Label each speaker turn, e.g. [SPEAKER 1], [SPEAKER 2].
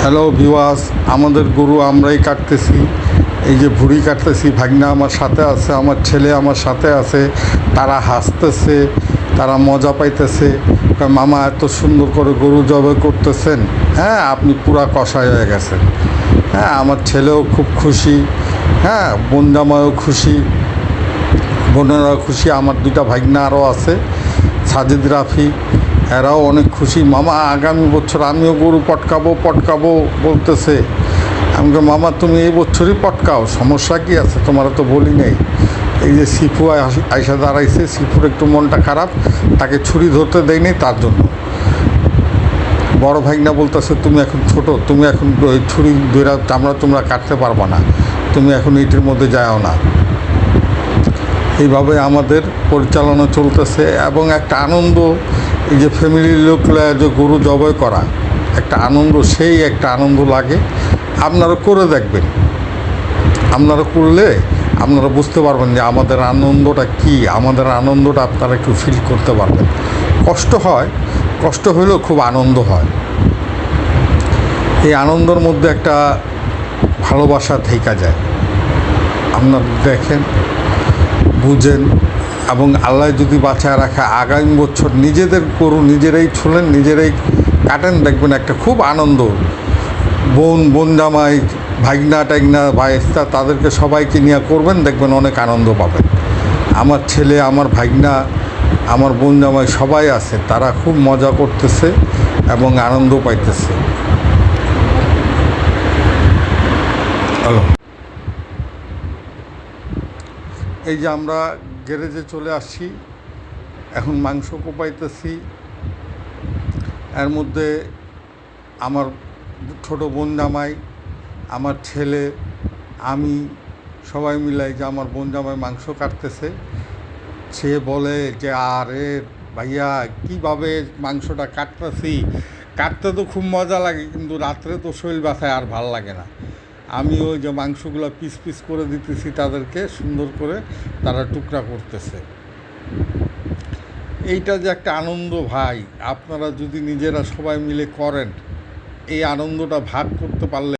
[SPEAKER 1] Hello ভিওয়াস আমাদের গরু আমরাই কাটতেছি। এই যে ভুড়ি কাটতেছি, ভাগনা আমার সাথে আছে, আমার ছেলে আমার সাথে আছে। তারা হাসতেছে, তারা মজা পাইতেছে। মামা, এত সুন্দর করে গরু জবে করতেছেন। হ্যাঁ আপনি পুরা কষাই হয়ে গেছেন। হ্যাঁ আমার ছেলেও খুব খুশি। হ্যাঁ বোন জামাইও খুশি। বোনেরাও খুশি। আমার দুইটা ভাগনা আরও আছে, সাজিদ রাফি। এরাও অনেক খুশি। মামা আগামী বছর আমিও গরু পটকাবো পটকাবো বলতেছে। আমি বলি, মামা তুমি এই বছরই পটকাও সমস্যা কি আছে? তোমার তো বলি নেই। এই যে সিফু আইসা দাঁড়াইছে সিফুর একটু মনটা খারাপ তাকে ছুরি ধরতে দেয়নি তার জন্য। বড় ভাইনা বলতেছে তুমি এখন ছোট তুমি এখন ওই ছুরি ধরে চামড়া তোমরা কাটতে পারবা না। তুমি এখন এইটির মধ্যে যাও না। এইভাবে আমাদের পরিচালনা চলতেছে এবং একটা আনন্দ এই যে ফ্যামিলির লোক লয়ে যে গরু জবাই করা, একটা আনন্দ, সেই একটা আনন্দ লাগে। আপনারা করে দেখবেন। আপনারা করলে আপনারা বুঝতে পারবেন যে আমাদের আনন্দটা কি, আমাদের আনন্দটা আপনারা একটু ফিল করতে পারবেন। কষ্ট হয়, কষ্ট হলেও খুব আনন্দ হয়। এই আনন্দের মধ্যে একটা ভালোবাসা থেকে যায়। আপনারা দেখেন, বুঝেন এবং আল্লাহ যদি বাঁচায় রাখে, আগামী বছর নিজেদের করুন নিজেরাই ছুলেন, নিজেরাই কাটেন, দেখবেন একটা খুব আনন্দ। বোন বোন জামাই, ভাগনা, টাগনা ভাইস্তা তাদেরকে সবাইকে নিয়ে করবেন, দেখবেন অনেক আনন্দ পাবেন। আমার ছেলে, আমার ভাগনা, আমার বোন জামাই সবাই আছে, তারা খুব মজা করতেছে এবং আনন্দ পাইতেছে। হ্যালো। এই যে আমরা গ্যারেজে চলে আসছি, এখন মাংস কোপাইতেছি। এর মধ্যে আমার ছোট বোন জামাই, আমার ছেলে, আমি সবাই মিলাই যে আমার বোন জামাই মাংস কাটতেছে। সে বলে যে, আরে ভাইয়া, কীভাবে মাংসটা কাটতেছি? কাটতে তো খুব মজা লাগে, কিন্তু রাত্রে তো শরীর ব্যথায় আর ভালো লাগে না। আমি ওই যে মাংসগুলো পিস পিস করে দিতেছি তাদেরকে সুন্দর করে তারা টুকরা করতেছে। এইটা যে একটা আনন্দ ভাই, আপনারা যদি নিজেরা সবাই মিলে করেন, এই আনন্দটা ভাগ করতে পারলে